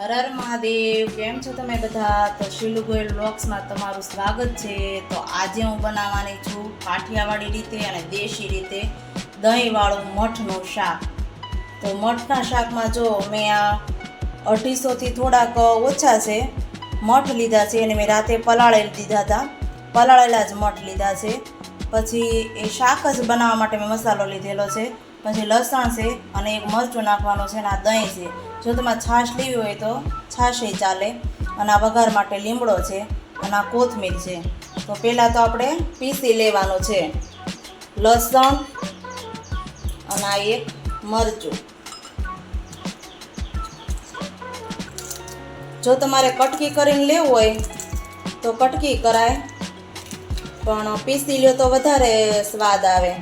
હર હર મહાદેવ, કેમ છો તમે બધા? તો શિલુ ગોયલ બ્લોગ્સમાં તમારું સ્વાગત છે. તો આજે હું બનાવવાની છું કાઠિયાવાડી રીતે અને દેશી રીતે દહીંવાળું મઠનું શાક. તો મઠના શાકમાં જો મેં આ અઢીસોથી થોડાક ઓછા છે મઠ લીધા છે અને મેં રાતે પલાળેલ દીધા હતા. પલાળેલા જ મઠ લીધા છે. પછી એ શાક જ બનાવવા માટે મેં મસાલો લીધેલો છે. પછી લસણ છે અને એક મરચું નાખવાનું છે અને આ દહીં છે. જો તમારે છાશ લેવી હોય તો છાશે ચાલે. અને આ વઘાર માટે લીમડો છે અને આ કોથમીર છે. તો પહેલાં તો આપણે પીસી લેવાનું છે. લસણ અને આ એક મરચું. જો તમારે કટકી કરીને લેવું હોય તો કટકી કરાય. પણ પીસી લ્યો તો વધારે સ્વાદ આવે.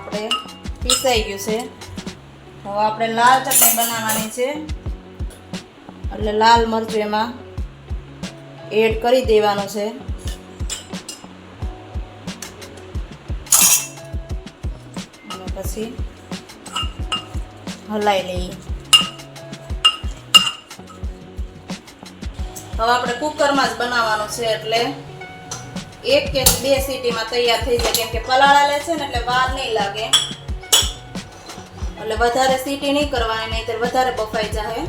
આપણે પીસાઈ ગયું છે. હવે આપણે લાલ ચટણી બનાવવાની છે. એટલે લાલ મરચું એમાં એડ કરી દેવાનું છે. પછી હલાઈ લઈએ. હવે આપણે કુકરમાં જ બનાવવાનું છે એટલે એક કે બે સીટીમાં તૈયાર થઈ જાય, કેમ કે પલાળા લે છે ને, એટલે વાર નહીં લાગે. એટલે વધારે સીટી નહીં કરવાની નહીં વધારે બફાઈ જાય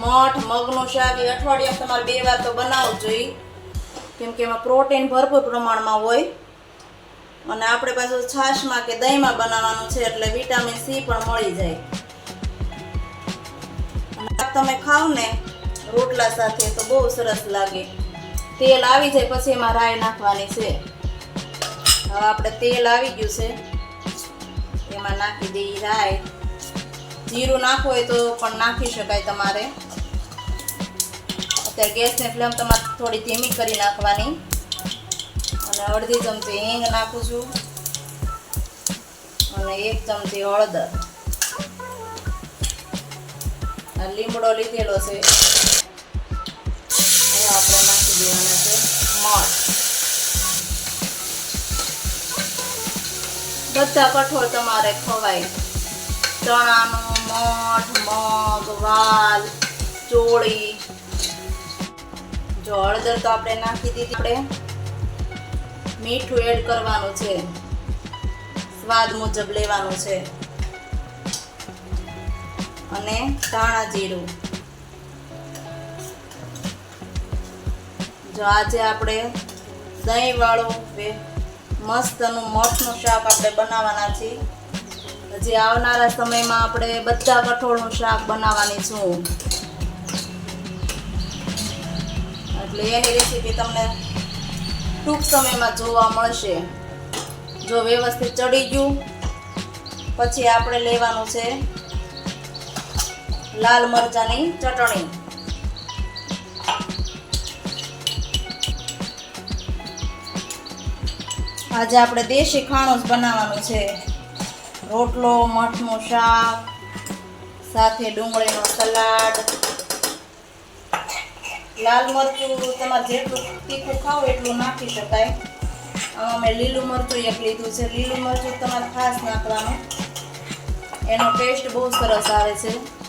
મઠ, મગનું શાક, એ અઠવાડિયામાં તમારે બે વાર તો બનાવવું જોઈએ. કેમ કે એમાં પ્રોટીન ભરપૂર પ્રમાણમાં હોય. અને આપણે પાછું છાશમાં કે દહીંમાં બનાવવાનું છે, એટલે વિટામિન સી પણ મળી જાય. તમે ખાવ ને રોટલા સાથે તો બહુ સરસ લાગે. તેલ આવી જાય પછી એમાં રાય નાખવાની છે. હવે આપણે તેલ આવી ગયું છે. એમાં નાખી દઈએ રાય જીરું નાખવું હોય તો પણ નાખી શકાય તમારે. અત્યારે ગેસની ફ્લેમ તમારે થોડી ધીમી કરી નાખવાની. અને અડધી ચમચી હિંગ નાખું છું. અને એક ચમચી હળદર. લીમડો લીધેલો છે. એ આપણે નાખી દેવાના છે. મધ બધા કઠોળ તમારે ખવાય. ચણાનું મઠ, મગ, વાલ, ચોળી. જો હળદર તો આપણે નાખી દીધી. આપણે મીઠું એડ કરવાનું છે. સ્વાદ મુજબ લેવાનું છે. અને ધાણા જીરું. જો આજે આપણે દહીં વાળું મસ્તનું મઠનું શાક આપણે બનાવવાના છીએ. હજી આવનારા સમયમાં આપણે બધા કઠોળનું શાક બનાવવાની છું. એટલે એની રેસીપી તમને ટૂંક સમયમાં જોવા મળશે. જો વ્યવસ્થિત ચડી ગયું, પછી આપણે લેવાનું છે લાલ મરચાની ચટણી. આજે આપણે દેશી ખાણું જ બનાવવાનું છે. રોટલો, મઠનું શાક, સાથે ડુંગળીનો સલાડ. લાલ મરચું તમારે જેટલું તીખું ખાવ એટલું નાખી શકાય. આમાં મેં લીલું મરચું એક લીધું છે. લીલું મરચું તમારે ખાસ નાખવાનું. એનો ટેસ્ટ બહુ સરસ આવે છે.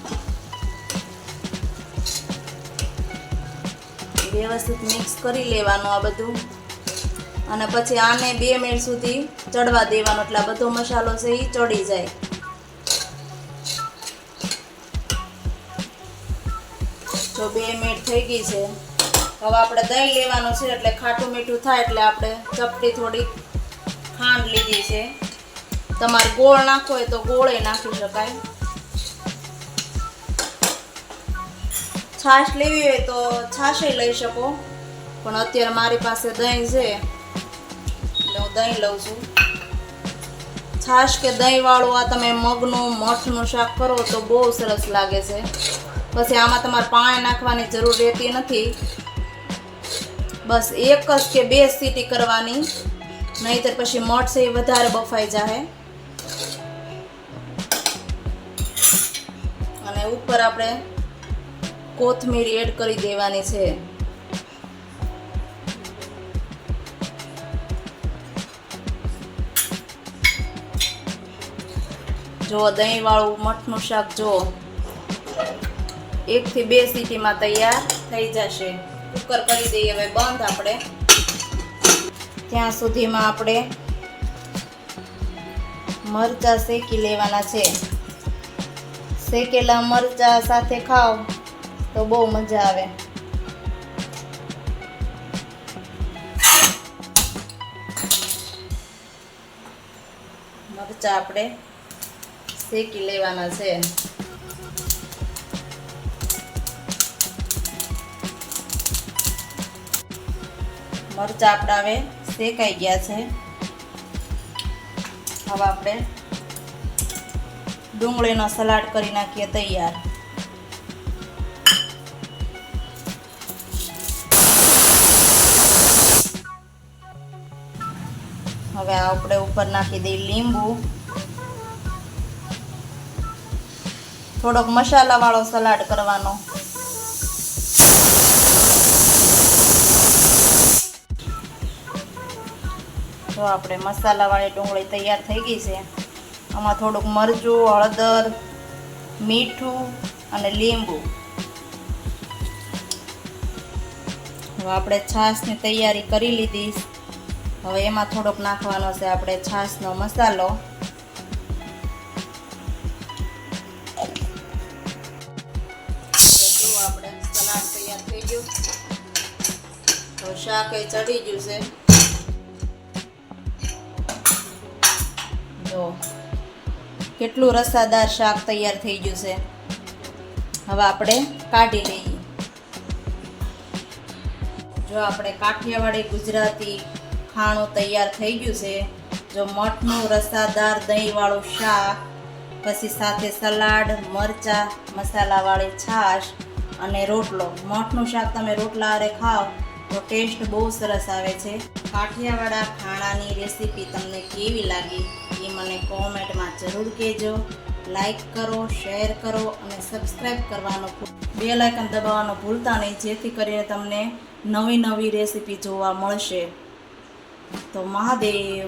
વ્યવસ્થિત મિક્સ કરી લેવાનું આ બધું. અને પછી આને બે મિનિટ સુધી ચડવા દેવાનો. એટલે બધો મસાલો છે એ ચડી જાય. તો બે મિનિટ થઈ ગઈ છે. હવે આપણે દહીં લેવાનું છે એટલે ખાટું મીઠું થાય એટલે આપણે ચપટી થોડી ખાંડ લીધી છે. તમારે ગોળ નાખવો હોય તો ગોળે નાખી શકાય. છાશ લેવી હોય તો છાશે લઈ શકો. પણ અત્યારે મારી પાસે દહીં છે. એટલે હું દહીં લઉં છું. છાશ કે દહીંવાળું આ તમે મગનું, મઠનું શાક કરો તો બહુ સરસ લાગે છે. પછી આમાં તમારે પાણી નાખવાની જરૂર રહેતી નથી. બસ એક જ કે બે સીટી કરવાની. નહીંતર પછી મઠ છે એ વધારે બફાઈ જાય અને ઉપર આપણે કોથમીર એડ કરી દેવાની છે. જો દહીં વાળું મઠનું શાક જો એક થી બે સીટીમાં તૈયાર થઈ જશે. કુકર કરી દઈએ હવે બંધ આપણે. ત્યાં સુધીમાં આપણે મરચા શેકી લેવાના છે. શેકેલા મરચા સાથે ખાઓ. તો બહુ મજા આવે. મરચા આપણે શેકી લેવાના છે. મરચા આપણા હવે શેકાઈ ગયા છે. હવે આપણે ડુંગળીનો સલાડ કરી નાખીએ તૈયાર. હવે આપણે ઉપર નાખી દઈએ લીંબુ. થોડોક મસાલા વાળો સલાડ કરવાનો. તો આપણે મસાલાવાળી ડુંગળી તૈયાર થઈ ગઈ છે. આમાં થોડુંક મરચું, હળદર, મીઠું અને લીંબુ. આપણે છાશની તૈયારી કરી લીધી. હવે એમાં થોડોક નાખવાનો છે આપણે છાશનો મસાલો. જો આપણે સલાડ તૈયાર થઈ ગયું. તો શાક એ ગયું છે. જો કેટલું રસાદાર શાક તૈયાર થઈ ગયું છે. હવે આપણે કાઢી લઈએ. જો આપણે કાઠિયાવાડી ગુજરાતી ખાણું તૈયાર થઈ ગયું છે. જો મઠનું રસાદાર દહીંવાળું શાક, પછી સાથે સલાડ, મરચાં, મસાલાવાળી છાશ અને રોટલો. મઠનું શાક તમે રોટલા અરે ખાઓ તો ટેસ્ટ બહુ સરસ આવે છે. કાઠિયાવાડા ખાણાની રેસીપી તમને કેવી લાગી એ મને કોમેન્ટમાં જરૂર કહેજો. લાઈક કરો, શેર કરો અને સબસ્ક્રાઈબ કરવાનો બે લાઇકન દબાવવાનું ભૂલતા નહીં, જેથી કરીને તમને નવી નવી રેસીપી જોવા મળશે. તો મહાદેવ